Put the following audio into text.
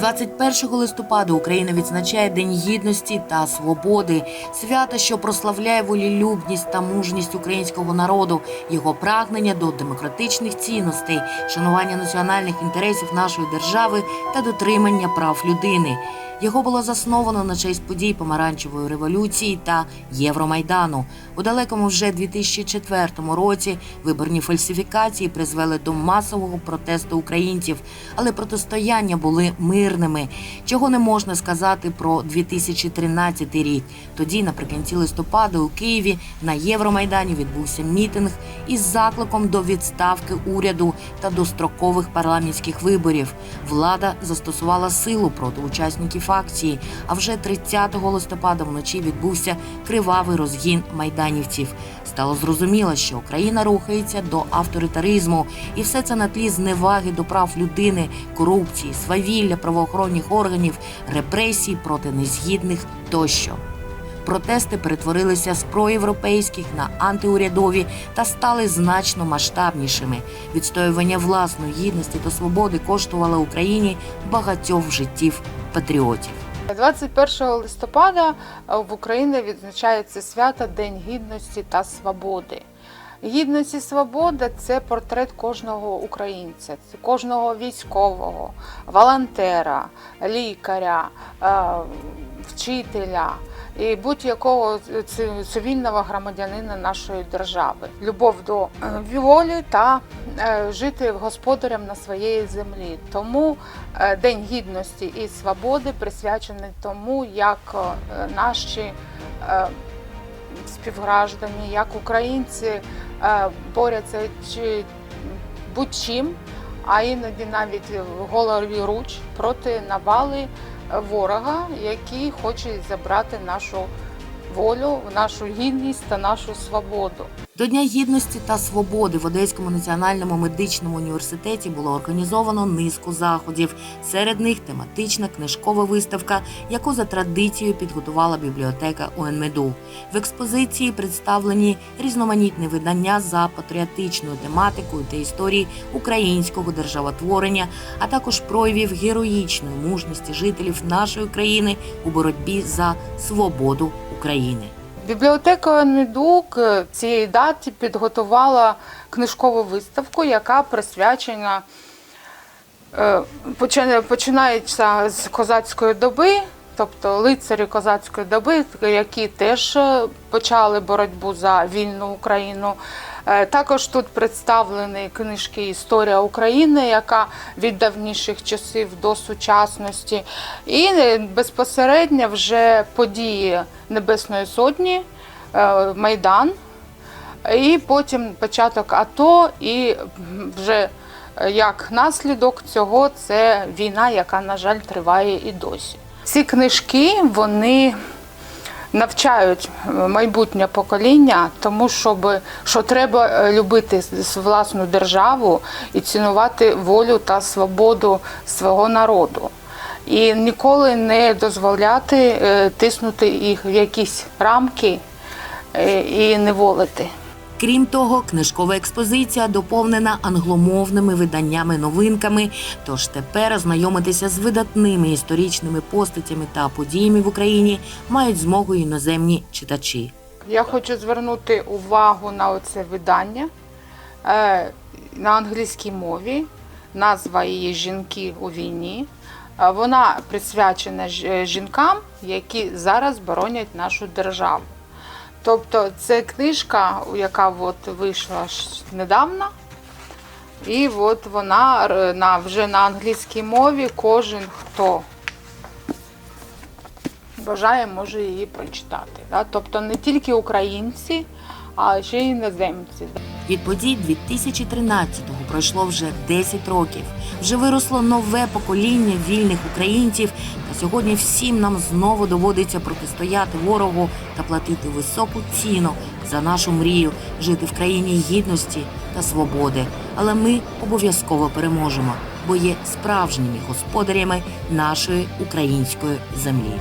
21 листопада Україна відзначає День гідності та свободи, свято, що прославляє волілюбність та мужність українського народу, його прагнення до демократичних цінностей, шанування національних інтересів нашої держави та дотримання прав людини. Його було засновано на честь подій помаранчевої революції та Євромайдану. У далекому вже 2004 році виборні фальсифікації призвели до масового протесту українців, але протистояння були мирними, чого не можна сказати про 2013 рік. Тоді, наприкінці листопада, у Києві на Євромайдані відбувся мітинг із закликом до відставки уряду та дострокових парламентських виборів. Влада застосувала силу проти учасників акції. А вже 30 листопада вночі відбувся кривавий розгін майданівців. Стало зрозуміло, що Україна рухається до авторитаризму, і все це на тлі зневаги до прав людини, корупції, свавілля правоохоронних органів, репресій проти незгідних тощо. Протести перетворилися з проєвропейських на антиурядові та стали значно масштабнішими. Відстоювання власної гідності та свободи коштувало Україні багатьох життів патріотів. 21 листопада е, в Україні відзначається свято День гідності та свободи. Гідність і свобода це портрет кожного українця, кожного військового, волонтера, лікаря, е, вчителя і будь-якого цивільного громадянина нашої держави. Любов до е, волі та е, жити господарем на своєї землі. Тому е, День гідності і свободи присвячений тому, як наші співграждані, як українці борються чи будь-чим, а іноді навіть голові руч проти навали ворога, який хоче забрати нашу волю, нашу гідність та нашу свободу. До Дня гідності та свободи в Одеському національному медичному університеті було організовано низку заходів. Серед них тематична книжкова виставка, яку за традицією підготувала бібліотека УНМЕДУ. В експозиції представлені різноманітні видання за патріотичною тематикою та історії українського державотворення, а також проявів героїчної мужності жителів нашої країни у боротьбі за свободу України. Бібліотека Недук цієї даті підготувала книжкову виставку, яка присвячена е, починається з козацької доби, тобто лицарі козацької доби, які теж е, почали боротьбу за вільну Україну. Е, Також тут представлені книжки Історія України, яка від давніших часів до сучасності, і е, безпосередньо вже події Небесної Сотні, Майдан, і потім початок АТО, і вже як наслідок цього це війна, яка, на жаль, триває і досі. Ці книжки вони навчають е, майбутнє покоління, тому щоб що треба е, любити власну державу і цінувати волю та свободу свого народу. І ніколи не дозволяти е, тиснути їх в якісь рамки і неволити. Крім того, книжкова експозиція доповнена англомовними виданнями-новинками. Тож тепер ознайомитися з видатними історичними постатями та подіями в Україні мають змогу іноземні читачі. Я хочу звернути увагу на оце видання е, на англійській мові. Назва її Жінки у війні. Е, Вона присвячена е, жінкам, які зараз боронять нашу державу. Тобто це книжка, яка от вийшла недавно, і от вона на, вже на англійській мові кожен, хто бажає, може її прочитати. Да? Тобто не тільки українці, а ще й іноземці. Від подій 2013-го пройшло вже 10 років. Вже виросло нове покоління вільних українців. Сьогодні всім нам знову доводиться протистояти ворогу та платити високу ціну за нашу мрію жити в країні гідності та свободи. Але ми обов'язково переможемо, бо є справжніми господарями нашої української землі.